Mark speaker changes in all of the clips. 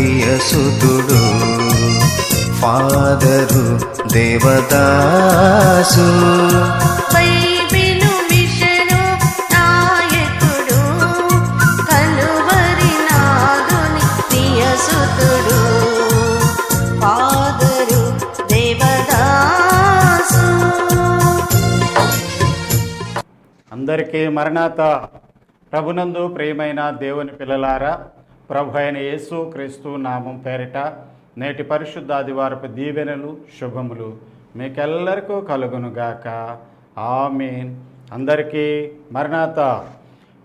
Speaker 1: ప్రియసుతుడు father Devadasu.
Speaker 2: అందరికీ మరణాత ప్రభునందు ప్రియమైన దేవుని పిల్లలారా ప్రభు అయిన యేసు క్రీస్తు నామం పేరిట నేటి పరిశుద్ధ ఆదివారపు దీవెనలు శుభములు మీకెల్లరికూ కలుగునుగాక. ఆమెన్. అందరికీ మరణాత.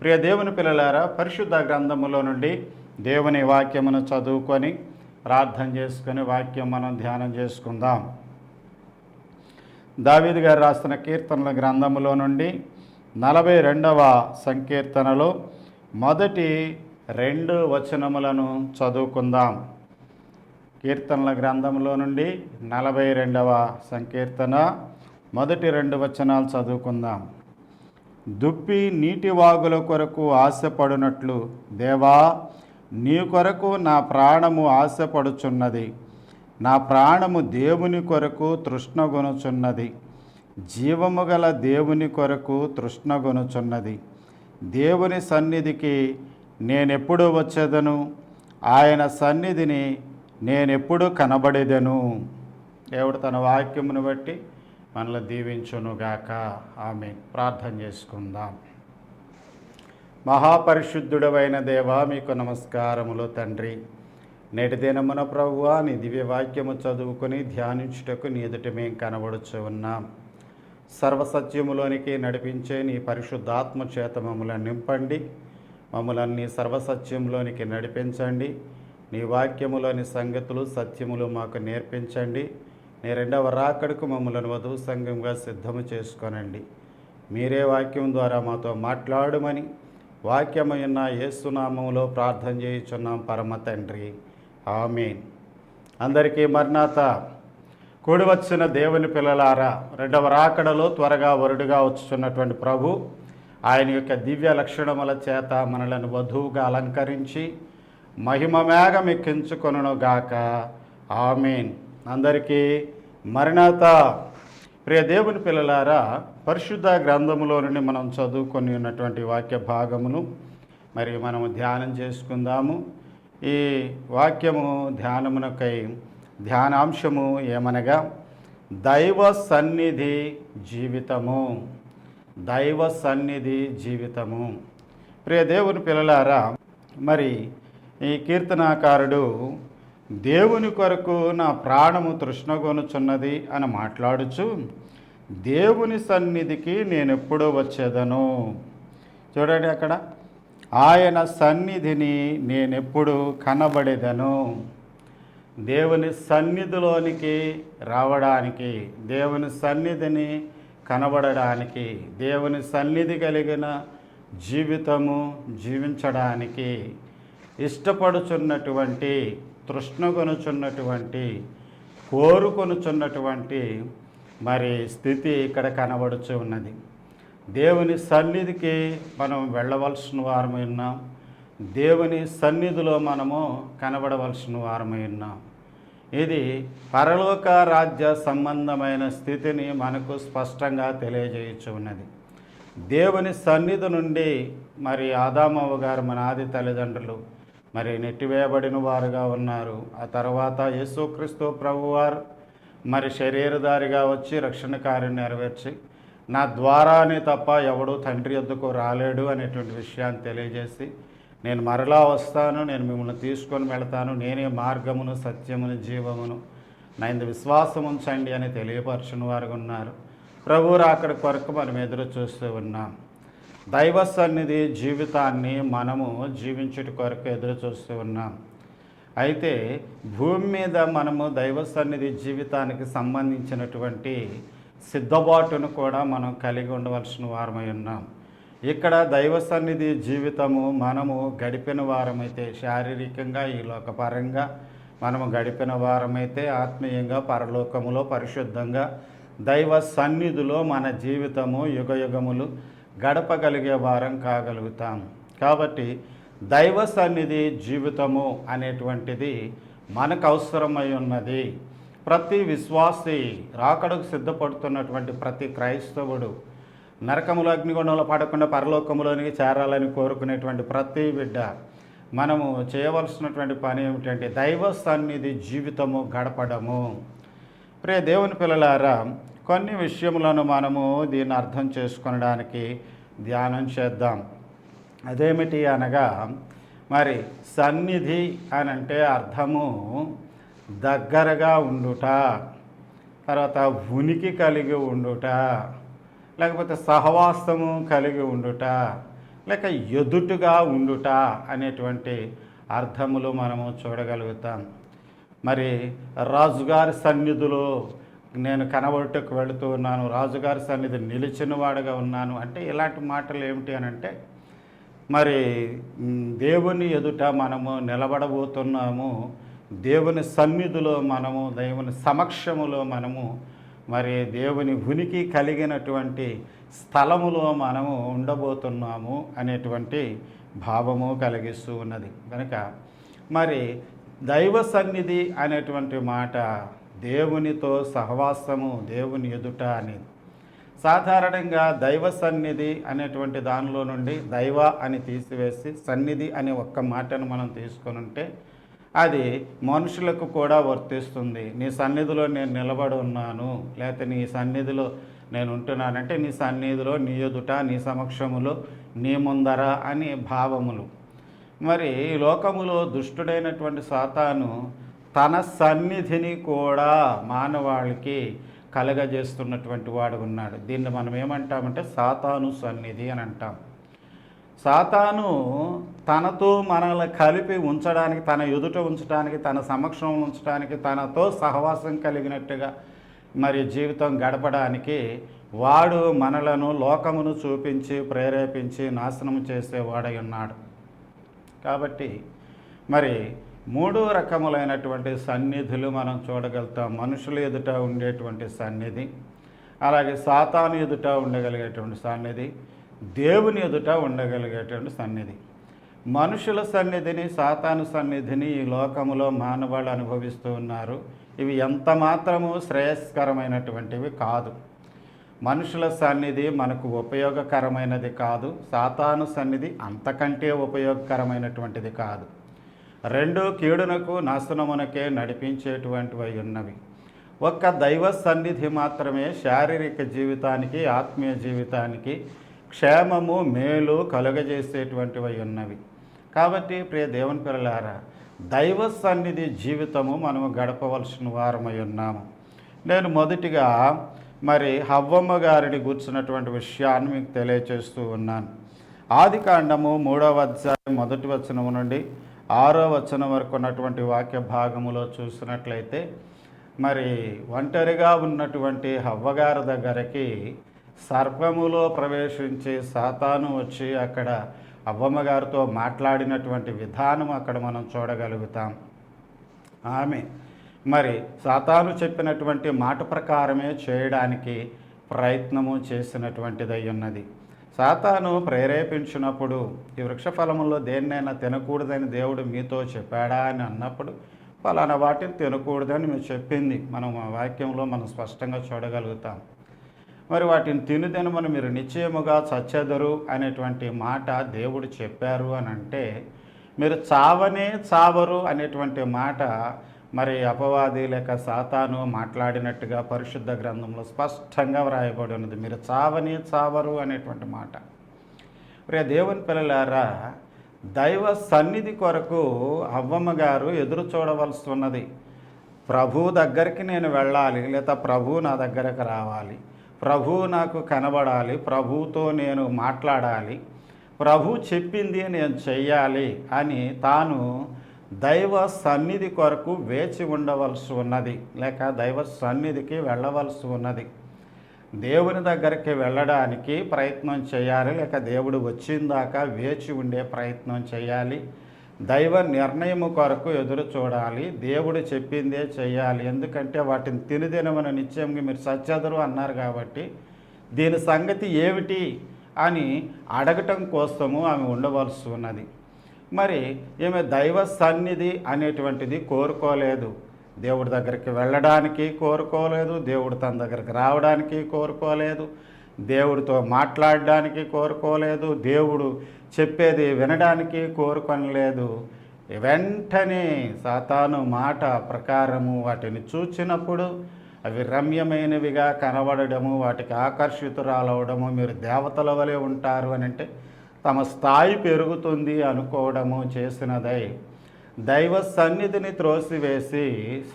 Speaker 2: ప్రియ దేవుని పిల్లలారా పరిశుద్ధ గ్రంథములో నుండి దేవుని వాక్యమును చదువుకొని ప్రార్థన చేసుకొని వాక్యం మనం ధ్యానం చేసుకుందాం. దావీద్ గారు రాసిన కీర్తనల గ్రంథములో నుండి నలభై రెండవ సంకీర్తనలో మొదటి రెండు వచనములను చదువుకుందాం. కీర్తనల గ్రంథంలో నుండి నలభై రెండవ సంకీర్తన. మొదటి రెండు వచనాలు చదువుకుందాం. దుప్పి నీటి వాగుల కొరకు ఆశపడునట్లు దేవా నీ కొరకు నా ప్రాణము ఆశపడుచున్నది. నా ప్రాణము దేవుని కొరకు తృష్ణగొనుచున్నది. జీవము గల దేవుని కొరకు తృష్ణగొనుచున్నది. దేవుని సన్నిధికి నేనెప్పుడు వచ్చేదను? ఆయన సన్నిధిని నేనెప్పుడు కనబడేదను? దేవుడు తన వాక్యమును బట్టి మనల్ని దీవించునుగాక. ఆమె ప్రార్థన చేసుకుందాం. మహాపరిశుద్ధుడవైన దేవా మీకు నమస్కారములు తండ్రి. నేటి దినమున ప్రభువా నీ దివ్య వాక్యము చదువుకొని ధ్యానించుటకు నీ ఎదుట మేము కనబడుచు ఉన్నాం. సర్వసత్యములోనికి నడిపించే నీ పరిశుద్ధాత్మ చేత మమ్మల్ని నింపండి. మమ్మల్ని సర్వసత్యంలోనికి నడిపించండి. నీ వాక్యములోని సంగతులు సత్యములు మాకు నేర్పించండి. నీ రెండవ రాకడకు మమ్మల్ని వధువు సంఘంగా సిద్ధము చేసుకోనండి. మీరే వాక్యం ద్వారా మాతో మాట్లాడమని వాక్యమైన యేసునామంలో ప్రార్థన చేయుచున్నాం పరమ తండ్రి. ఆమెన్. అందరికీ మర్నాత కూడి వచ్చిన దేవుని పిల్లలారా రెండవ రాకడలో త్వరగా వరుడుగా వచ్చుచున్నటువంటి ప్రభు ఆయన యొక్క దివ్య లక్షణముల చేత మనలను వధువుగా అలంకరించి మహిమ మేఘం ఎక్కించుకొనుగాక గాక. అందరికీ మరణాత. ప్రియ దేవుని పిల్లలారా పరిశుద్ధ గ్రంథములో నుండి మనం చదువుకొని ఉన్నటువంటి వాక్య భాగమును మరి మనము ధ్యానం చేసుకుందాము. ఈ వాక్యము ధ్యానమునకై ధ్యానాంశము ఏమనగా దైవ సన్నిధి జీవితము. దైవ సన్నిధి జీవితము. ప్రియ దేవుని పిల్లలారా మరి ఈ కీర్తనాకారుడు దేవుని కొరకు నా ప్రాణము తృష్ణగొనుచున్నది అని మాట్లాడుచు దేవుని సన్నిధికి నేను ఎప్పుడూ వచ్చేదను? చూడండి అక్కడ ఆయన సన్నిధిని నేనెప్పుడు కనబడేదను? దేవుని సన్నిధిలోనికి రావడానికి దేవుని సన్నిధిని కనబడడానికి దేవుని సన్నిధి కలిగిన జీవితము జీవించడానికి ఇష్టపడుచున్నటువంటి తృష్ణగొనుచున్నటువంటి కోరుకొనుచున్నటువంటి మరి స్థితి ఇక్కడ కనబడుచు ఉన్నది. దేవుని సన్నిధికి మనం వెళ్ళవలసిన వారమై ఉన్నాం. దేవుని సన్నిధిలో మనము కనబడవలసిన వారమై ఉన్నాం. ఇది పరలోక రాజ్య సంబంధమైన స్థితిని మనకు స్పష్టంగా తెలియజేయచ్చు ఉన్నది. దేవుని సన్నిధి నుండి మరి ఆదామవ్వ గారు మన ఆది తల్లిదండ్రులు మరి నెట్టివేయబడిన వారుగా ఉన్నారు. ఆ తర్వాత యేసుక్రీస్తు ప్రభువారు మరి శరీరదారిగా వచ్చి రక్షణ కార్యం నెరవేర్చి నా ద్వారానే తప్ప ఎవడు తండ్రి ఎద్దుకు రాలేడు అనేటువంటి విషయాన్ని తెలియజేసి నేను మరలా వస్తాను నేను మిమ్మల్ని తీసుకొని వెళతాను నేనే మార్గమును సత్యమును జీవమును. నైంద విశ్వాసం ఉంచండి అని తెలియపరచిన వారు ఉన్నారు. ప్రభు రాకడ కొరకు మనం ఎదురు చూస్తూ ఉన్నాం. దైవ సన్నిధి జీవితాన్ని మనము జీవించుట కొరకు ఎదురు చూస్తూ ఉన్నాం. అయితే భూమి మీద మనము దైవ సన్నిధి జీవితానికి సంబంధించినటువంటి సిద్ధబాటును కూడా మనం కలిగి ఉండవలసిన వారమై ఉన్నాం. ఇక్కడ దైవ సన్నిధి జీవితము మనము గడిపిన వారమైతే శారీరకంగా ఈ లోకపరంగా మనము గడిపిన వారమైతే ఆత్మీయంగా పరలోకములో పరిశుద్ధంగా దైవ సన్నిధిలో మన జీవితము యుగయుగములు గడపగలిగే వారం కాగలుగుతాం. కాబట్టి దైవ సన్నిధి జీవితము అనేటువంటిది మనకు అవసరమై ఉన్నది. ప్రతి విశ్వాసి రాకడకు సిద్ధపడుతున్నటువంటి ప్రతి క్రైస్తవుడు నరకములు అగ్నిగుండంలో పడకుండా పరలోకములోనికి చేరాలని కోరుకునేటువంటి ప్రతి బిడ్డ మనము చేయవలసినటువంటి పని ఏమిటంటే దైవ సన్నిధి జీవితము గడపడము. ప్రే దేవుని పిల్లలారా కొన్ని విషయములను మనము దీన్ని అర్థం చేసుకునడానికి ధ్యానం చేద్దాం. అదేమిటి అనగా మరి సన్నిధి అని అంటే అర్థము దగ్గరగా ఉండుట తర్వాత ఉనికి కలిగి ఉండుట లేకపోతే సహవాసము కలిగి ఉండుట లేక ఎదుటుగా ఉండుట అనేటువంటి అర్థములు మనము చూడగలుగుతాం. మరి రాజుగారి సన్నిధిలో నేను కనబడుటకు వెళుతూ ఉన్నాను రాజుగారి సన్నిధి నిలిచిన వాడుగా ఉన్నాను అంటే ఇలాంటి మాటలు ఏమిటి అని అంటే మరి దేవుని ఎదుట మనము నిలబడబోతున్నాము దేవుని సన్నిధిలో మనము దేవుని సమక్షములో మనము మరి దేవుని ఉనికి కలిగినటువంటి స్థలములో మనము ఉండబోతున్నాము అనేటువంటి భావము కలిగిస్తూ ఉన్నది. కనుక మరి దైవ సన్నిధి అనేటువంటి మాట దేవునితో సహవాసము దేవుని ఎదుట అనేది. సాధారణంగా దైవ సన్నిధి అనేటువంటి దానిలో నుండి దైవ అని తీసివేసి సన్నిధి అనే ఒక్క మాటను మనం తీసుకొని ఉంటే అది మనుషులకు కూడా వర్తిస్తుంది. నీ సన్నిధిలో నేను నిలబడి ఉన్నాను. లేకపోతే నీ సన్నిధిలో నేను ఉంటున్నానంటే నీ సన్నిధిలో నీ ఎదుట నీ సమక్షములో నీ ముందర అని భావములు. మరి ఈ లోకములో దుష్టుడైనటువంటి సాతాను తన సన్నిధిని కూడా మానవాళికి కలగజేస్తున్నటువంటి వాడు ఉన్నాడు. దీన్ని మనం ఏమంటామంటే సాతాను సన్నిధి అని అంటాం. సాతాను తనతో మనల్ని కలిపి ఉంచడానికి తన ఎదుట ఉంచడానికి తన సమక్షం ఉంచడానికి తనతో సహవాసం కలిగినట్టుగా మరి జీవితం గడపడానికి వాడు మనలను లోకమును చూపించి ప్రేరేపించి నాశనం చేసేవాడై ఉన్నాడు. కాబట్టి మరి మూడు రకములైనటువంటి సన్నిధులు మనం చూడగలుగుతాం. మనుషుల ఎదుట ఉండేటువంటి సన్నిధి అలాగే సాతాను ఎదుట ఉండగలిగేటువంటి సన్నిధి దేవుని ఎదుట ఉండగలిగేటువంటి సన్నిధి. మనుషుల సన్నిధిని సాతాను సన్నిధిని ఈ లోకములో మానవాళ్ళు అనుభవిస్తూ ఉన్నారు. ఇవి ఎంత మాత్రము శ్రేయస్కరమైనటువంటివి కాదు. మనుషుల సన్నిధి మనకు ఉపయోగకరమైనది కాదు. సాతాను సన్నిధి అంతకంటే ఉపయోగకరమైనటువంటిది కాదు. రెండు కీడునకు నాశనమునకే నడిపించేటువంటివి ఉన్నవి. ఒక్క దైవ సన్నిధి మాత్రమే శారీరక జీవితానికి ఆత్మీయ జీవితానికి క్షేమము మేలు కలుగజేసేటువంటివి ఉన్నవి కాబట్టి ప్రియ దేవుని పిల్లలారా దైవ సన్నిధి జీవితము మనము గడపవలసిన వారమై ఉన్నాము నేను మొదటిగా మరి హవ్వమ్మ గారిని కూర్చున్నటువంటి విషయాన్ని మీకు తెలియచేస్తూ ఉన్నాను. ఆది కాండము మూడవ అధ్యాయం మొదటి వచనం నుండి ఆరో వచనం వరకు ఉన్నటువంటి వాక్య భాగములో చూసినట్లయితే మరి ఒంటరిగా ఉన్నటువంటి హవ్వగారి దగ్గరికి సర్పములో ప్రవేశించి సాతాను వచ్చి అక్కడ అవ్వమ్మగారితో మాట్లాడినటువంటి విధానం అక్కడ మనం చూడగలుగుతాం. ఆమె మరి సాతాను చెప్పినటువంటి మాట ప్రకారమే చేయడానికి ప్రయత్నము చేసినటువంటిదై ఉన్నది. సాతాను ప్రేరేపించినప్పుడు ఈ వృక్షఫలములో దేన్నైనా తినకూడదని దేవుడు మీతో చెప్పాడా అని అన్నప్పుడు ఫలానా వాటిని తినకూడదని మీరు చెప్పింది. మనం ఆ వాక్యంలో మనం స్పష్టంగా చూడగలుగుతాం. మరి వాటిని తినుదెనమని మీరు నిశ్చయముగా చచ్చెదరు అనేటువంటి మాట దేవుడు చెప్పారు అని అంటే మీరు చావనే చావరు అనేటువంటి మాట మరి అపవాది లేక సాతాను మాట్లాడినట్టుగా పరిశుద్ధ గ్రంథంలో స్పష్టంగా వ్రాయబడి ఉన్నది. మీరు చావనే చావరు అనేటువంటి మాట. ప్రియ దేవుని పిల్లలారా దైవ సన్నిధి కొరకు అవ్వమ్మ గారు ఎదురు చూడవలసి ఉన్నది. ప్రభు దగ్గరికి నేను వెళ్ళాలి లేదా ప్రభు నా దగ్గరకు రావాలి. ప్రభు నాకు కనబడాలి ప్రభుతో నేను మాట్లాడాలి ప్రభు చెప్పింది నేను చెయ్యాలి అని తాను దైవ సన్నిధి కొరకు వేచి ఉండవలసి ఉన్నది. లేక దైవ సన్నిధికి వెళ్ళవలసి ఉన్నది. దేవుని దగ్గరికి వెళ్ళడానికి ప్రయత్నం చేయాలి. లేక దేవుడు వచ్చిందాకా వేచి ఉండే ప్రయత్నం చేయాలి. దైవ నిర్ణయము కొరకు ఎదురు చూడాలి. దేవుడు చెప్పిందే చేయాలి. ఎందుకంటే వాటిని తినుదినమని నిశ్చయంగా మీరు సత్యదరు అన్నారు కాబట్టి దీని సంగతి ఏమిటి అని అడగటం కోసము ఆమె ఉండవలసి ఉన్నది. మరి ఈమె దైవ సన్నిధి అనేటువంటిది కోరుకోలేదు. దేవుడి దగ్గరికి వెళ్ళడానికి కోరుకోలేదు. దేవుడు తన దగ్గరికి రావడానికి కోరుకోలేదు. దేవుడితో మాట్లాడడానికి కోరుకోలేదు. దేవుడు చెప్పేది వినడానికి కోరుకొనలేదు. వెంటనే సాతాను మాట ప్రకారము వాటిని చూచినప్పుడు అవి రమ్యమైనవిగా కనబడడము వాటికి ఆకర్షితురాలవడము మీరు దేవతల వలె ఉంటారు అని అంటే తమ స్థాయి పెరుగుతుంది అనుకోవడము చేసినదై దైవ సన్నిధిని త్రోసివేసి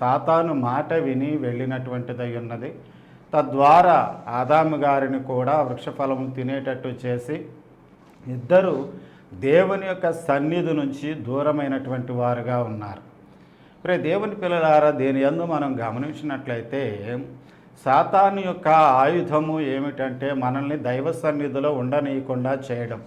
Speaker 2: సాతాను మాట విని వెళ్ళినటువంటిదై ఉన్నది. తద్వారా ఆదాము గారిని కూడా వృక్షఫలము తినేటట్టు చేసి ఇద్దరు దేవుని యొక్క సన్నిధి నుంచి దూరమైనటువంటి వారుగా ఉన్నారు. ప్రే దేవుని పిల్లలారా దేని యందు మనం గమనించినట్లయితే సాతాను యొక్క ఆయుధము ఏమిటంటే మనల్ని దైవ సన్నిధిలో ఉండనీయకుండా చేయడం.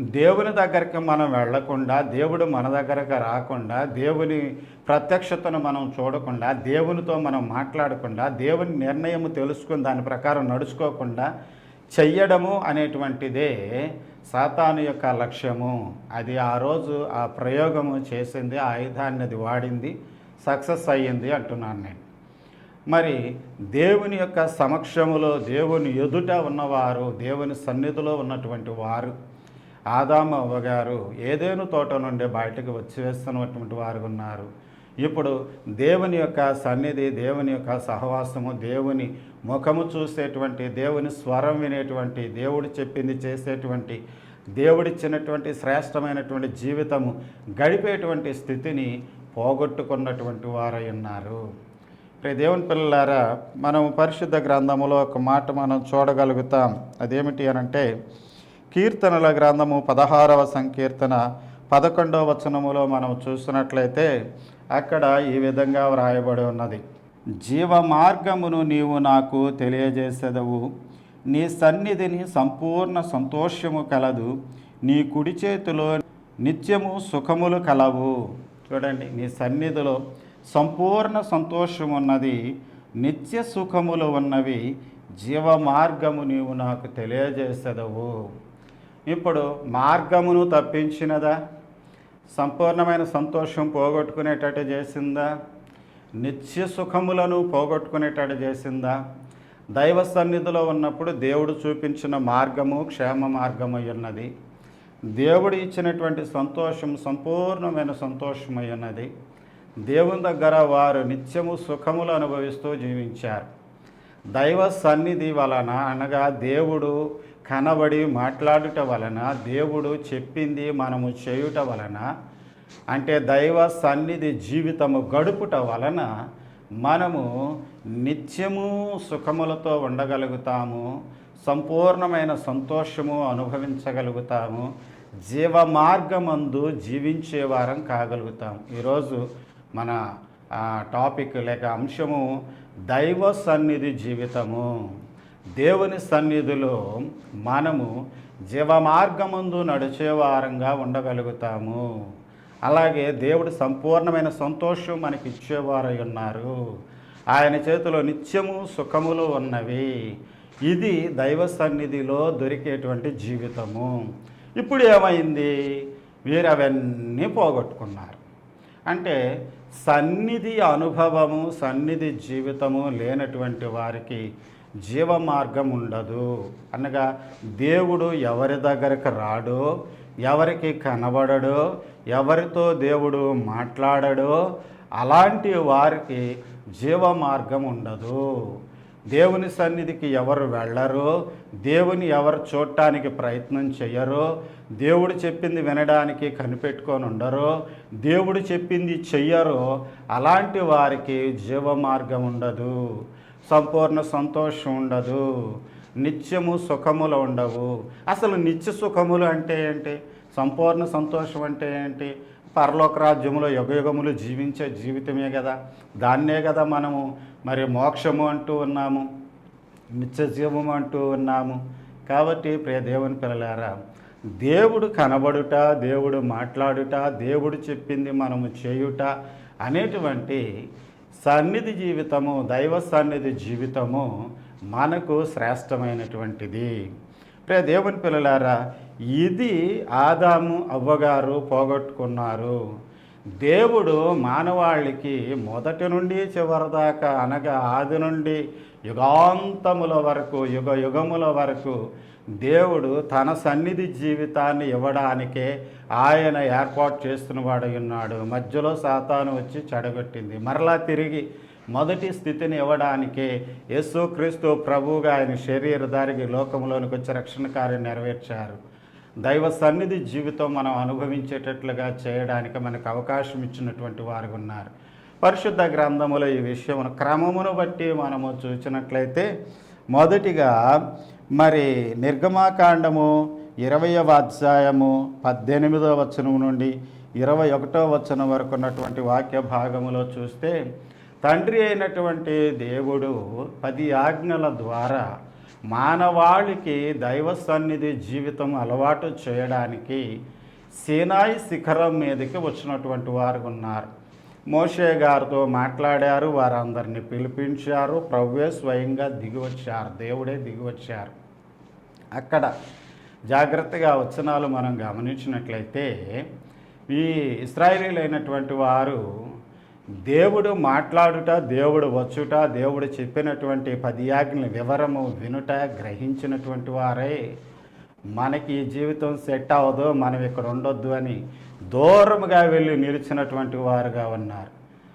Speaker 2: దేవుని దగ్గరికి మనం వెళ్ళకుండా దేవుడు మన దగ్గరకు రాకుండా దేవుని ప్రత్యక్షతను మనం చూడకుండా దేవునితో మనం మాట్లాడకుండా దేవుని నిర్ణయము తెలుసుకుని దాని ప్రకారం నడుచుకోకుండా చెయ్యడము అనేటువంటిదే సాతాను యొక్క లక్ష్యము. అది ఆ రోజు ఆ ప్రయోగము చేసింది ఆ ఆయుధాన్ని అది వాడింది సక్సెస్ అయ్యింది అంటున్నాను నేను. మరి దేవుని యొక్క సమక్షములో దేవుని ఎదుట ఉన్నవారు దేవుని సన్నిధిలో ఉన్నటువంటి వారు ఆదాము అవ్వగారు ఏదేను తోట నుండి బయటకు వచ్చి వేస్తున్నటువంటి వారు ఉన్నారు. ఇప్పుడు దేవుని యొక్క సన్నిధి దేవుని యొక్క సహవాసము దేవుని ముఖము చూసేటువంటి దేవుని స్వరం వినేటువంటి దేవుడు చెప్పింది చేసేటువంటి దేవుడిచ్చినటువంటి శ్రేష్టమైనటువంటి జీవితము గడిపేటువంటి స్థితిని పోగొట్టుకున్నటువంటి వారై ఉన్నారు. ఇప్పుడు దేవుని పిల్లలారా మనం పరిశుద్ధ గ్రంథములో ఒక మాట మనం చూడగలుగుతాం. అదేమిటి అనంటే కీర్తనల గ్రంథము పదహారవ సంకీర్తన పదకొండవ వచనములో మనం చూసినట్లయితే అక్కడ ఈ విధంగా వ్రాయబడి ఉన్నది. జీవ మార్గమును నీవు నాకు తెలియజేసేదవు. నీ సన్నిధిని సంపూర్ణ సంతోషము కలదు. నీ కుడి చేతిలో నిత్యము సుఖములు కలవు. చూడండి నీ సన్నిధిలో సంపూర్ణ సంతోషం ఉన్నది. నిత్య సుఖములు ఉన్నవి. జీవ మార్గము నీవు నాకు తెలియజేసేదవు. ఇప్పుడు మార్గమును తప్పించినదా? సంపూర్ణమైన సంతోషం పోగొట్టుకునేటట్టు చేసిందా? నిత్య సుఖములను పోగొట్టుకునేటట్టు చేసిందా? దైవ సన్నిధిలో ఉన్నప్పుడు దేవుడు చూపించిన మార్గము క్షేమ మార్గమై ఉన్నది దేవుడు ఇచ్చినటువంటి సంతోషం సంపూర్ణమైన సంతోషమై ఉన్నది దేవుని దగ్గర వారు నిత్యము సుఖములు అనుభవిస్తూ జీవించారు. దైవ సన్నిధి వలన అనగా దేవుడు కనబడి మాట్లాడుట వలన దేవుడు చెప్పింది మనము చేయుట వలన అంటే దైవ సన్నిధి జీవితము గడుపుట వలన మనము నిత్యము సుఖములతో ఉండగలుగుతాము సంపూర్ణమైన సంతోషము అనుభవించగలుగుతాము జీవ మార్గమందు జీవించే వారం కాగలుగుతాం. ఈరోజు మన టాపిక్ లేక అంశము దైవ సన్నిధి జీవితము. దేవుని సన్నిధిలో మనము జీవమార్గముందు నడిచేవారంగా ఉండగలుగుతాము. అలాగే దేవుడు సంపూర్ణమైన సంతోషం మనకి ఇచ్చేవారై ఉన్నారు. ఆయన చేతిలో నిత్యము సుఖములు ఉన్నవి. ఇది దైవ సన్నిధిలో దొరికేటువంటి జీవితము. ఇప్పుడు ఏమైంది? వీరు అవన్నీ పోగొట్టుకున్నారు. అంటే సన్నిధి అనుభవము సన్నిధి జీవితము లేనటువంటి వారికి జీవ మార్గం ఉండదు అనగా దేవుడు ఎవరి దగ్గరకు రాడు ఎవరికి కనబడడు ఎవరితో దేవుడు మాట్లాడడు అలాంటి వారికి జీవ మార్గం ఉండదు దేవుని సన్నిధికి ఎవరు వెళ్ళరు దేవుని ఎవరు చూడటానికి ప్రయత్నం చేయరు దేవుడు చెప్పింది వినడానికి కనిపెట్టుకొని ఉండరు దేవుడు చెప్పింది చెయ్యరు అలాంటి వారికి జీవ మార్గం ఉండదు సంపూర్ణ సంతోషం ఉండదు. నిత్యము సుఖములు ఉండవు. అసలు నిత్య సుఖములు అంటే ఏంటి? సంపూర్ణ సంతోషం అంటే ఏంటి? పరలోక రాజ్యములో యుగయుగములు జీవించే జీవితమే కదా. దాన్నే కదా మనము మరి మోక్షము అంటూ ఉన్నాము. నిత్య జీవము అంటూ ఉన్నాము. కాబట్టి ప్రియ దేవుని పిల్లలారా దేవుడు కనబడుట దేవుడు మాట్లాడుట దేవుడు చెప్పింది మనము చేయుట అనేటువంటి సన్నిధి జీవితము దైవ సన్నిధి జీవితము మనకు శ్రేష్టమైనటువంటిది. ప్రే దేవుని పిల్లలారా ఇది ఆదాము అవ్వగారు పోగొట్టుకున్నారు. దేవుడు మానవాళికి మొదటి నుండి చివరిదాకా అనగా ఆది నుండి యుగాంతముల వరకు యుగ యుగముల వరకు దేవుడు తన సన్నిధి జీవితాన్ని ఇవ్వడానికే ఆయన ఏర్పాటు చేస్తున్నవాడై ఉన్నాడు. మధ్యలో సాతాను వచ్చి చెడగొట్టింది. మరలా తిరిగి మొదటి స్థితిని ఇవ్వడానికే యేసుక్రీస్తు ప్రభువుగా ఆయన శరీరధారికి లోకంలోనికి వచ్చి రక్షణ కార్యం నెరవేర్చారు. దైవ సన్నిధి జీవితం మనం అనుభవించేటట్లుగా చేయడానికి మనకు అవకాశం ఇచ్చినటువంటి వారు ఉన్నారు. పరిశుద్ధ గ్రంథములో ఈ విషయం క్రమమును బట్టి మనము చూసినట్లయితే మొదటిగా మరి నిర్గమాకాండము ఇరవయవ అధ్యాయము పద్దెనిమిదవ వచనం నుండి ఇరవై ఒకటో వచనం వరకు ఉన్నటువంటి వాక్య భాగములో చూస్తే తండ్రి అయినటువంటి దేవుడు పది ఆజ్ఞల ద్వారా మానవాళికి దైవ సన్నిధి జీవితం అలవాటు చేయడానికి సేనాయి శిఖరం మీదకి వచ్చినటువంటి వారు ఉన్నారు. మోషే గారితో మాట్లాడారు వారందరిని పిలిపించారు. ప్రవ్వే స్వయంగా దిగివచ్చారు. దేవుడే దిగివచ్చారు. అక్కడ జాగ్రత్తగా వచనాలు మనం గమనించినట్లయితే ఈ ఇస్రాయేలీలైనటువంటి వారు దేవుడు మాట్లాడుట దేవుడు వచ్చుట దేవుడు చెప్పినటువంటి పది యాజ్ఞల వివరము వినుట గ్రహించినటువంటి వారే. మనకి ఈ జీవితం సెట్ అవ్వదు మనం ఇక్కడ ఉండొద్దు అని దూరముగా వెళ్ళి నిలిచినటువంటి వారుగా ఉన్నారు.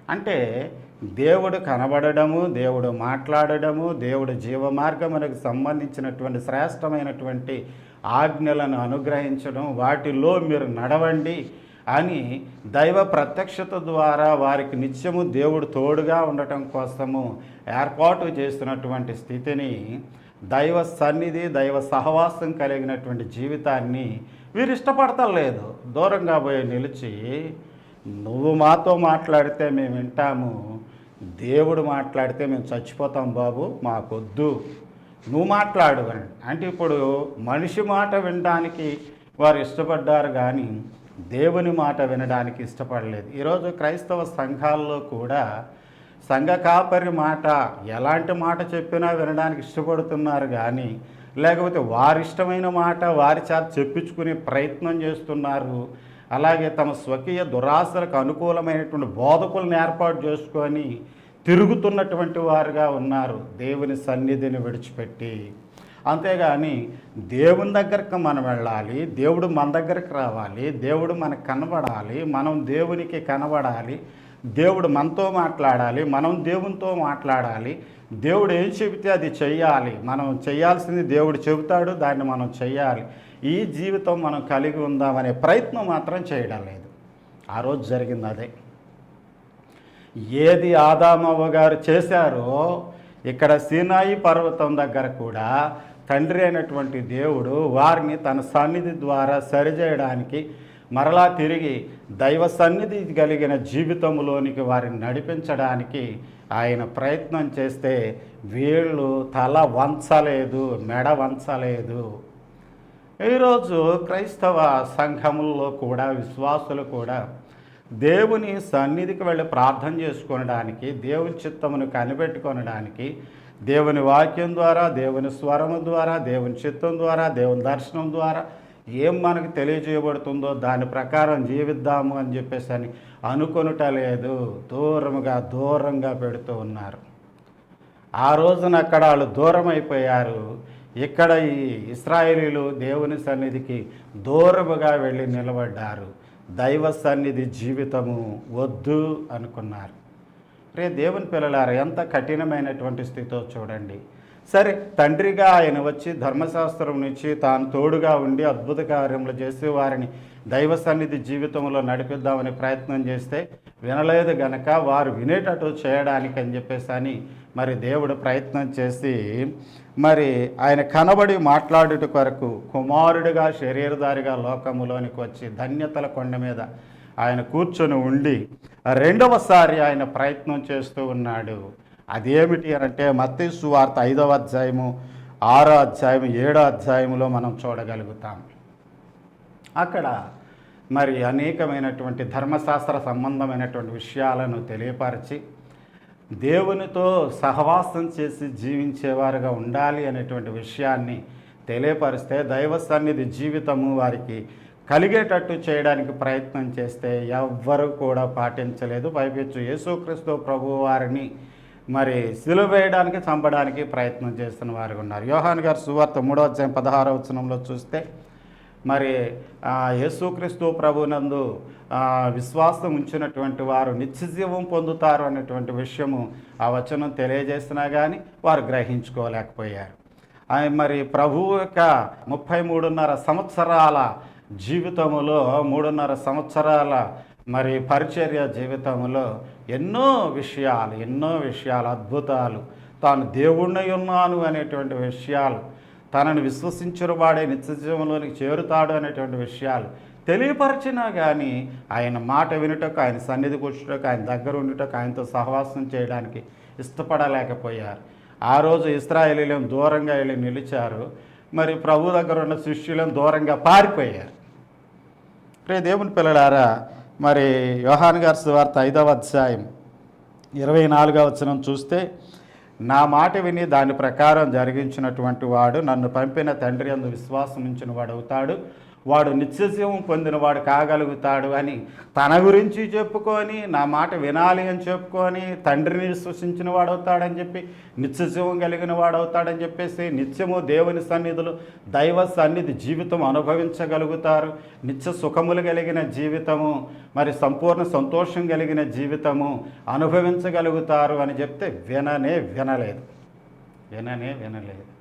Speaker 2: అంటే దేవుడు కనబడడము దేవుడు మాట్లాడడము దేవుడు జీవమార్గమునకు సంబంధించినటువంటి శ్రేష్టమైనటువంటి ఆజ్ఞలను అనుగ్రహించడం వాటిలో మీరు నడవండి అని దైవ ప్రత్యక్షత ద్వారా వారికి నిత్యము దేవుడు తోడుగా ఉండటం కోసము ఏర్పాటు చేస్తున్నటువంటి స్థితిని దైవ సన్నిధి దైవ సహవాసం కలిగినటువంటి జీవితాన్ని వీరు ఇష్టపడతలేదు. దూరంగా పోయి నిలిచి నువ్వు మాతో మాట్లాడితే మేము వింటాము. దేవుడు మాట్లాడితే మేము చచ్చిపోతాం బాబు మాకొద్దు. నువ్వు మాట్లాడు అని. అంటే ఇప్పుడు మనిషి మాట వినడానికి వారు ఇష్టపడ్డారు కానీ దేవుని మాట వినడానికి ఇష్టపడలేదు. ఈరోజు క్రైస్తవ సంఘాల్లో కూడా సంఘ కాపరి మాట ఎలాంటి మాట చెప్పినా వినడానికి ఇష్టపడుతున్నారు కానీ లేకపోతే వారి ఇష్టమైన మాట వారి చేత చెప్పించుకునే ప్రయత్నం చేస్తున్నారు. అలాగే తమ స్వకీయ దురాశలకు అనుకూలమైనటువంటి బోధకులను ఏర్పాటు చేసుకొని తిరుగుతున్నటువంటి వారుగా ఉన్నారు. దేవుని సన్నిధిని విడిచిపెట్టి. అంతేగాని దేవుని దగ్గరకు మనం వెళ్ళాలి దేవుడు మన దగ్గరకు రావాలి దేవుడు మనకు కనబడాలి మనం దేవునికి కనబడాలి దేవుడు మనతో మాట్లాడాలి మనం దేవునితో మాట్లాడాలి. దేవుడు ఏం చెబితే అది చెయ్యాలి. మనం చేయాల్సింది దేవుడు చెబుతాడు దాన్ని మనం చెయ్యాలి. ఈ జీవితం మనం కలిగి ఉందామనే ప్రయత్నం మాత్రం చేయడం లేదు. ఆ రోజు జరిగింది అదే. ఏది ఆదామవ్వ గారు చేశారో ఇక్కడ సీనాయి పర్వతం దగ్గర కూడా తండ్రి అయినటువంటి దేవుడు వారిని తన సన్నిధి ద్వారా సరిచేయడానికి మరలా తిరిగి దైవ సన్నిధి కలిగిన జీవితంలోనికి వారిని నడిపించడానికి ఆయన ప్రయత్నం చేస్తే వీళ్ళు తల వంచలేదు మెడ వంచలేదు. ఈరోజు క్రైస్తవ సంఘముల్లో కూడా విశ్వాసులు కూడా దేవుని సన్నిధికి వెళ్ళి ప్రార్థన చేసుకొనడానికి దేవుని చిత్తమును కనిపెట్టుకొనడానికి దేవుని వాక్యం ద్వారా దేవుని స్వరము ద్వారా దేవుని చిత్తం ద్వారా దేవుని దర్శనం ద్వారా ఏం మనకు తెలియజేయబడుతుందో దాని ప్రకారం జీవిద్దాము అని చెప్పేసి అని అనుకొనుట లేదు. దూరముగా దూరంగా పెడుతూ ఉన్నారు. ఆ రోజున అక్కడ వాళ్ళు దూరం అయిపోయారు ఇక్కడ ఈ ఇస్రాయేలీలు దేవుని సన్నిధికి దూరముగా వెళ్ళి నిలబడ్డారు. దైవ సన్నిధి జీవితము వద్దు అనుకున్నారు. రే దేవుని పిల్లలారు ఎంత కఠినమైనటువంటి స్థితితో చూడండి. సరే తండ్రిగా ఆయన వచ్చి ధర్మశాస్త్రం నుంచి తాను తోడుగా ఉండి అద్భుత కార్యములు చేసి వారిని దైవ సన్నిధి జీవితంలో నడిపిద్దామని ప్రయత్నం చేస్తే వినలేదు గనక వారు వినేటట్టు చేయడానికి అని చెప్పేసి అని మరి దేవుడు ప్రయత్నం చేసి మరి ఆయన కనబడి మాట్లాడుట కొరకు కుమారుడిగా శరీరధారిగా లోకములోనికి వచ్చి ధన్యతల కొండ మీద ఆయన కూర్చొని ఉండి రెండవసారి ఆయన ప్రయత్నం చేస్తూ ఉన్నాడు. అదేమిటి అని అంటే మత్తి సువార్త ఐదవ అధ్యాయము ఆరో అధ్యాయం ఏడో అధ్యాయంలో మనం చూడగలుగుతాం. అక్కడ మరి అనేకమైనటువంటి ధర్మశాస్త్ర సంబంధమైనటువంటి విషయాలను తెలియపరిచి దేవునితో సహవాసం చేసి జీవించేవారుగా ఉండాలి అనేటువంటి విషయాన్ని తెలియపరిస్తే దైవ సన్నిధి జీవితము వారికి కలిగేటట్టు చేయడానికి ప్రయత్నం చేస్తే ఎవ్వరు కూడా పాటించలేదు. పైపించు యేసుక్రీస్తు ప్రభు వారిని మరి సిలువ వేయడానికి చంపడానికి ప్రయత్నం చేస్తున్న వారు ఉన్నారు. యోహాన్ గారు సువార్త మూడో అధ్యాయం పదహారవ వచనంలో చూస్తే మరి యేసుక్రీస్తు ప్రభునందు విశ్వాసం ఉంచినటువంటి వారు నిత్యజీవం పొందుతారు అనేటువంటి విషయము ఆ వచనం తెలియజేసినా కానీ వారు గ్రహించుకోలేకపోయారు. ఆయన మరి ప్రభువు యొక్క ముప్పై మూడున్నర సంవత్సరాల జీవితములో మూడున్నర సంవత్సరాల మరి పరిచర్య జీవితంలో ఎన్నో విషయాలు ఎన్నో విషయాలు అద్భుతాలు. తాను దేవుణ్ణి ఉన్నాను అనేటువంటి విషయాలు తనను విశ్వసించిన వాడే నిత్యజీవంలోనికి చేరుతాడు అనేటువంటి విషయాలు తెలియపరిచినా కానీ ఆయన మాట వినుటకు ఆయన సన్నిధి కూర్చుటకు ఆయన దగ్గర ఉండుటకు ఆయనతో సహవాసం చేయడానికి ఇష్టపడలేకపోయారు. ఆ రోజు ఇస్రాయేలీలను దూరంగా వెళ్ళి నిలిచారు. మరి ప్రభు దగ్గర ఉన్న శిష్యులను దూరంగా పారిపోయారు. రే దేవుని పిల్లలారా మరి యోహాన్ గారి సువార్త ఐదవ అధ్యాయం ఇరవై నాలుగవ వచనం చూస్తే నా మాట విని దాని ప్రకారం జరిగించినటువంటి వాడు నన్ను పంపిన తండ్రి అందు విశ్వాసం ఉంచిన వాడు అవుతాడు వాడు నిత్యజీవం పొందినవాడు కాగలుగుతాడు అని తన గురించి చెప్పుకొని నా మాట వినాలి అని చెప్పుకొని తండ్రిని విశ్వసించిన వాడవుతాడని చెప్పి నిత్యజీవం కలిగిన వాడవుతాడని చెప్పేసి నిత్యము దేవుని సన్నిధులు దైవ సన్నిధి జీవితం అనుభవించగలుగుతారు. నిత్య సుఖములు కలిగిన జీవితము మరి సంపూర్ణ సంతోషం కలిగిన జీవితము అనుభవించగలుగుతారు అని చెప్తే విననే వినలేదు. విననే వినలేదు.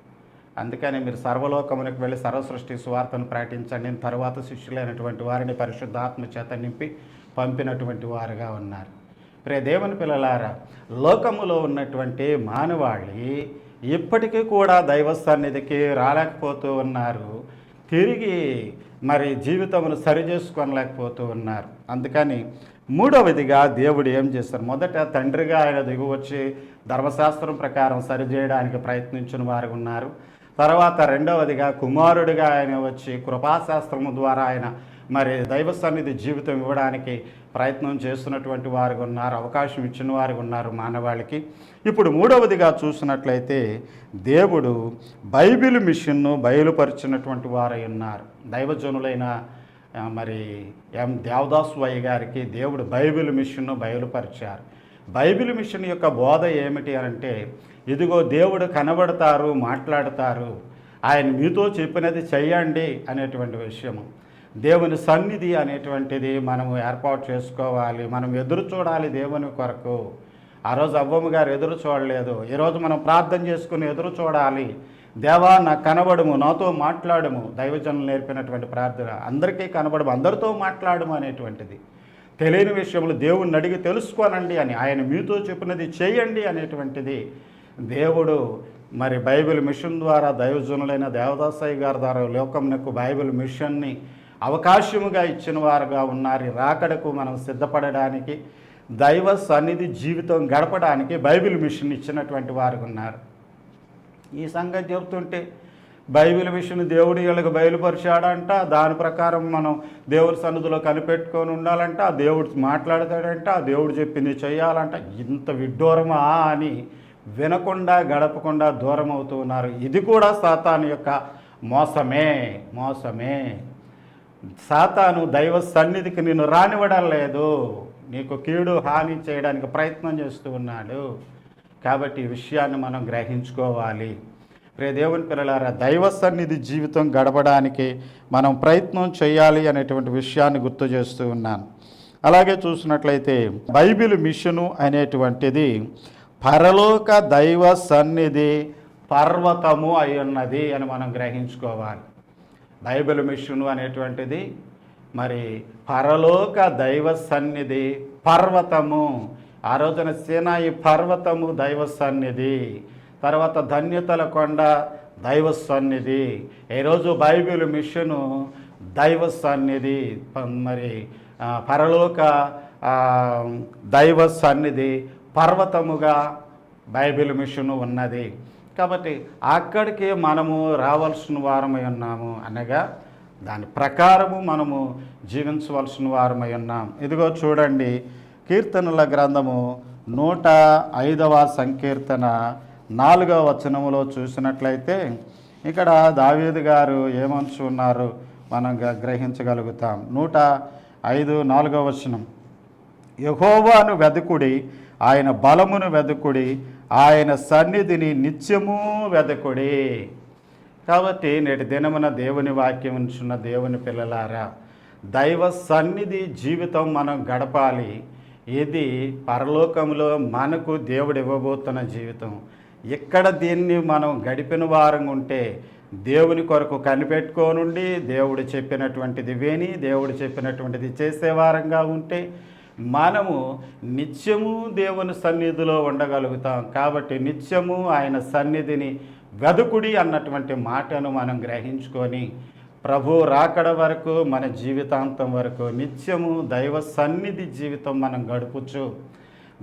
Speaker 2: అందుకని మీరు సర్వలోకమునికి వెళ్ళి సర్వసృష్టి సువార్తను ప్రకటించండి. తర్వాత శిష్యులైనటువంటి వారిని పరిశుద్ధాత్మ చేత నింపి పంపినటువంటి వారుగా ఉన్నారు. ప్రే దేవుని పిల్లలారా లోకములో ఉన్నటువంటి మానవాళి ఇప్పటికీ కూడా దైవ సన్నిధికి రాలేకపోతూ ఉన్నారు. తిరిగి మరి జీవితమును సరిచేసుకోనలేకపోతూ ఉన్నారు. అందుకని మూడవదిగా దేవుడు ఏం చేస్తారు? మొదట తండ్రిగా ఆయన దిగువచ్చి ధర్మశాస్త్రం ప్రకారం సరిచేయడానికి ప్రయత్నించిన వారు ఉన్నారు. తర్వాత రెండవదిగా కుమారుడిగా ఆయన వచ్చి కృపాశాస్త్రము ద్వారా ఆయన మరి దైవ సన్నిధి జీవితం ఇవ్వడానికి ప్రయత్నం చేస్తున్నటువంటి వారు ఉన్నారు అవకాశం ఇచ్చిన వారు ఉన్నారు మానవాళికి. ఇప్పుడు మూడవదిగా చూసినట్లయితే దేవుడు బైబిల్ మిషన్ను బయలుపరిచినటువంటి వారై ఉన్నారు. దైవజనులైన మరి ఎం దేవదాసు వయ్య గారికి దేవుడు బైబిల్ మిషన్ను బయలుపరిచారు. బైబిల్ మిషన్ యొక్క బోధ ఏమిటి అంటే ఇదిగో దేవుడు కనబడతారు మాట్లాడతారు ఆయన మీతో చెప్పినది చెయ్యండి అనేటువంటి విషయము. దేవుని సన్నిధి అనేటువంటిది మనము ఏర్పాటు చేసుకోవాలి మనం ఎదురు చూడాలి దేవుని కొరకు. ఆ రోజు అవ్వమ్మ గారు ఎదురు చూడలేదు. ఈరోజు మనం ప్రార్థన చేసుకుని ఎదురు చూడాలి. దేవా నాకు కనబడము నాతో మాట్లాడము దైవజనులు నేర్పినటువంటి ప్రార్థన. అందరికీ కనబడము అందరితో మాట్లాడము అనేటువంటిది. తెలియని విషయంలో దేవుణ్ణి అడిగి తెలుసుకోనండి అని ఆయన మీతో చెప్పినది చేయండి అనేటువంటిది దేవుడు మరి బైబిల్ మిషన్ ద్వారా దైవజనులైన దేవదాసయ్య గారి ద్వారా లోకమునకు బైబిల్ మిషన్ని అవకాశముగా ఇచ్చిన వారుగా ఉన్నారు. రాకడకు మనం సిద్ధపడడానికి దైవ సన్నిధి జీవితం గడపడానికి బైబిల్ మిషన్ ఇచ్చినటువంటి వారు ఉన్నారు. ఈ సంగతి చెబుతుంటే బైబిల్ విషయం దేవుడు వీళ్ళకి బయలుపరిచాడంట. దాని ప్రకారం మనం దేవుడి సన్నిధిలో కనిపెట్టుకొని ఉండాలంట. ఆ దేవుడు మాట్లాడతాడంట. ఆ దేవుడు చెప్పింది చేయాలంట. ఇంత విడ్డూరమా అని వినకుండా గడపకుండా దూరం అవుతూ ఉన్నారు. ఇది కూడా సాతాను యొక్క మోసమే మోసమే. సాతాను దైవ సన్నిధికి నిన్ను రానివ్వడం లేదు నీకు కీడు హాని చేయడానికి ప్రయత్నం చేస్తూ ఉన్నాడు. కాబట్టి ఈ విషయాన్ని మనం గ్రహించుకోవాలి. ప్రియ దేవుని పిల్లలారా దైవ సన్నిధి జీవితం గడపడానికి మనం ప్రయత్నం చేయాలి అనేటువంటి విషయాన్ని గుర్తు చేస్తూ ఉన్నాను. అలాగే చూసినట్లయితే బైబిల్ మిషను అనేటువంటిది పరలోక దైవ సన్నిధి పర్వతము అయి ఉన్నది అని మనం గ్రహించుకోవాలి. బైబిల్ మిషను అనేటువంటిది మరి పరలోక దైవ సన్నిధి పర్వతము. ఆ రోజున సేనాయి పర్వతము దైవ సన్నిధి. తర్వాత ధన్యతల కొండ దైవ సన్నిధి. ఈరోజు బైబిల్ మిషను దైవ సన్నిధి. మరి పరలోక దైవ సన్నిధి పర్వతముగా బైబిల్ మిషను ఉన్నది. కాబట్టి అక్కడికి మనము రావాల్సిన వారమై ఉన్నాము అనగా దాని ప్రకారము మనము జీవించవలసిన వారమై ఉన్నాం. ఇదిగో చూడండి కీర్తనల గ్రంథము నూట ఐదవ సంకీర్తన నాలుగవ వచనములో చూసినట్లయితే ఇక్కడ దావీదు గారు ఏమంచు ఉన్నారు మనం గ- గ్రహించగలుగుతాం. నూట ఐదు నాలుగవ వచనం. యహోవాను వెదకుడి ఆయన బలమును వెదకుడి ఆయన సన్నిధిని నిత్యము వెదకుడి. కాబట్టి నేటి దినమున దేవుని వాక్యం ఉంచున్న దేవుని పిల్లలారా దైవ సన్నిధి జీవితం మనం గడపాలి. ఇది పరలోకంలో మనకు దేవుడు ఇవ్వబోతున్న జీవితం. ఇక్కడ దీన్ని మనం గడిపిన వారం ఉంటే దేవుని కొరకు కనిపెట్టుకోనుండి దేవుడు చెప్పినటువంటిది విని దేవుడు చెప్పినటువంటిది చేసేవారంగా ఉంటే మనము నిత్యము దేవుని సన్నిధిలో ఉండగలుగుతాం. కాబట్టి నిత్యము ఆయన సన్నిధిని వెదుకుడి అన్నటువంటి మాటను మనం గ్రహించుకొని ప్రభు రాకడ వరకు మన జీవితాంతం వరకు నిత్యము దైవ సన్నిధి జీవితం మనం గడుపుచు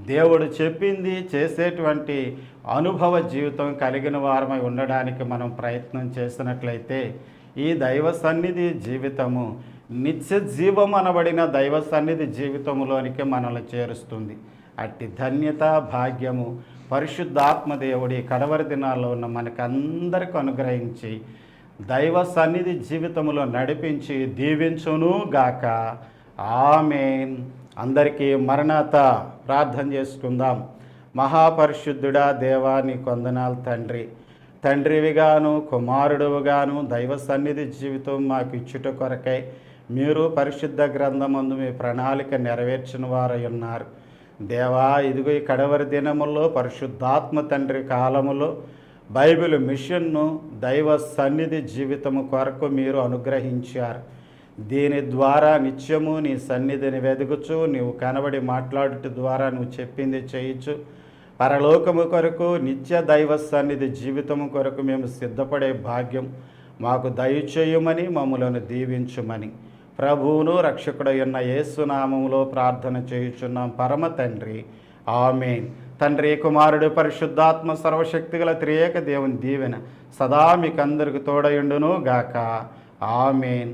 Speaker 2: దేవుడు చెప్పింది చేసేటువంటి అనుభవ జీవితం కలిగిన వారమై ఉండడానికి మనం ప్రయత్నం చేసినట్లయితే ఈ దైవ సన్నిధి జీవితము నిత్య జీవం అనబడిన దైవ సన్నిధి జీవితంలోనికి మనల్ని చేరుస్తుంది. అట్టి ధన్యత భాగ్యము పరిశుద్ధాత్మ దేవుడి కడవరి దినాల్లో ఉన్న మనకందరికి అనుగ్రహించి దైవ సన్నిధి జీవితంలో నడిపించి దీవించును గాక ఆమెన్. అందరికీ మరణాత ప్రార్థన చేసుకుందాం. మహాపరిశుద్ధుడా దేవాని కొందనాలు తండ్రి. తండ్రివిగాను కుమారుడువుగాను దైవ సన్నిధి జీవితం మాకు ఇచ్చుట కొరకై మీరు పరిశుద్ధ గ్రంథమందు మీ ప్రణాళిక నెరవేర్చిన వారై ఉన్నారు. దేవా ఇదిగో ఈ కడవరి దినములో పరిశుద్ధాత్మ తండ్రి కాలములో బైబిల్ మిషన్ను దైవ సన్నిధి జీవితము కొరకు మీరు అనుగ్రహించారు. దీని ద్వారా నిత్యము నీ సన్నిధిని వెదుగుచు నీవు కనబడి మాట్లాడుట ద్వారా నువ్వు చెప్పింది చేయొచ్చు పరలోకము కొరకు నిత్య దైవ సన్నిధి జీవితము కొరకు మేము సిద్ధపడే భాగ్యం మాకు దయచేయమని మమ్మలను దీవించుమని. ప్రభువును రక్షకుడయున్న యేసునామంలో ప్రార్థన చేయుచున్నాం. పరమ తండ్రి ఆమెన్. తండ్రి కుమారుడు పరిశుద్ధాత్మ సర్వశక్తిగల త్రియేక దేవుని దీవెన సదా మీకందరికి తోడయుండును గాక. ఆమెన్.